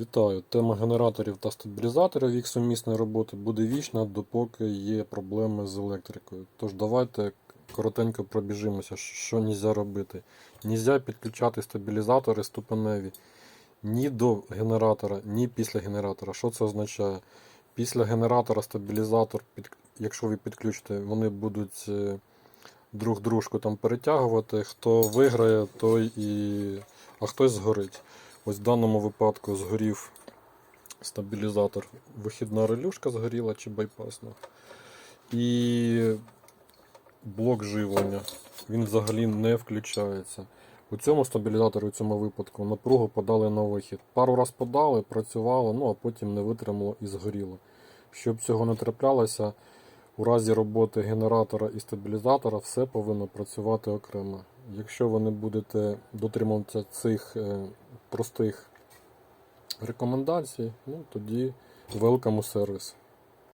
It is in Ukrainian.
Вітаю! Тема генераторів та стабілізаторів їх сумісної роботи буде вічна, допоки є проблеми з електрикою. Тож давайте коротенько пробіжимося, що нельзя робити. Нельзя підключати стабілізатори ступеневі ні до генератора, ні після генератора. Що це означає? Після генератора стабілізатор, якщо ви підключите, вони будуть е, друг дружку там перетягувати. Хто виграє, той і. а хтось згорить. Ось в даному випадку згорів стабілізатор. Вихідна релюшка згоріла чи байпасна. І блок живлення. Він взагалі не включається. У цьому стабілізаторі, у цьому випадку, напругу подали на вихід. Пару раз подали, працювало, ну а потім не витримало і згоріло. Щоб цього не траплялося, у разі роботи генератора і стабілізатора все повинно працювати окремо. Якщо ви не будете дотримуватися цих е, простих рекомендацій, ну тоді welcome у сервіс.